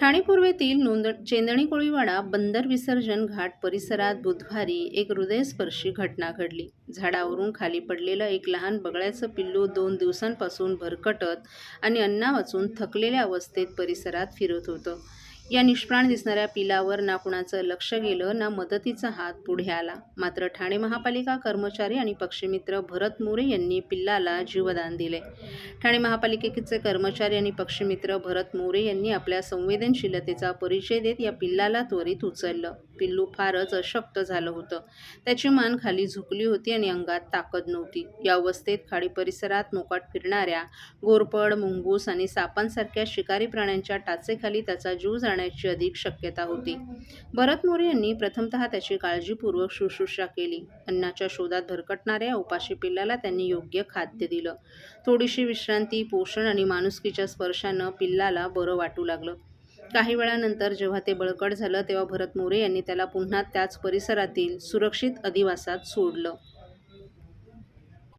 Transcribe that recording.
ठाणे पूर्वेतील नोंद चेंदणी कोळीवाडा बंदर विसर्जन घाट परिसरात बुधवारी एक हृदयस्पर्शी घटना घडली. झाडावरून खाली पडलेलं एक लहान बगळ्याचं पिल्लू दोन दिवसांपासून भरकटत आणि अन्ना वाचून थकलेल्या अवस्थेत परिसरात फिरत होतं. या निष्प्राण दिसणाऱ्या पिलावर ना कुणाचं लक्ष गेलं ना मदतीचा हात पुढे आला. मात्र ठाणे महापालिका कर्मचारी आणि पक्षीमित्र भरत मोरे यांनी पिल्लाला जीवदान दिले. ठाणे महापालिकेचे कर्मचारी आणि पक्षमित्र भरत मोरे यांनी आपल्या संवेदनशीलतेचा परिचय देत या पिल्लाला त्वरित उचललं. पिल्लू फारच अशक्त झालं होतं. त्याची मान खाली झुकली होती आणि अंगात ताकद नव्हती. या अवस्थेत खाडी परिसरात मोकाट फिरणाऱ्या गोरपड मुंगूस आणि सापांसारख्या शिकारी प्राण्यांच्या टाचेखाली त्याचा जीव जाण्याची अधिक शक्यता होती. भरत मोरे यांनी प्रथमतः त्याची काळजीपूर्वक शुश्रूषा केली. अन्नाच्या शोधात भरकटणाऱ्या उपाशी पिल्लाला त्यांनी योग्य खाद्य दिलं. थोडीशी विश्रांती विश्रांती पोषण आणि माणुसकीच्या स्पर्शानं पिल्लाला बरं वाटू लागलं. काही वेळानंतर जेव्हा ते बळकट झालं तेव्हा भरत मोरे यांनी त्याला पुन्हा त्याच परिसरातील सुरक्षित अधिवासात सोडलं.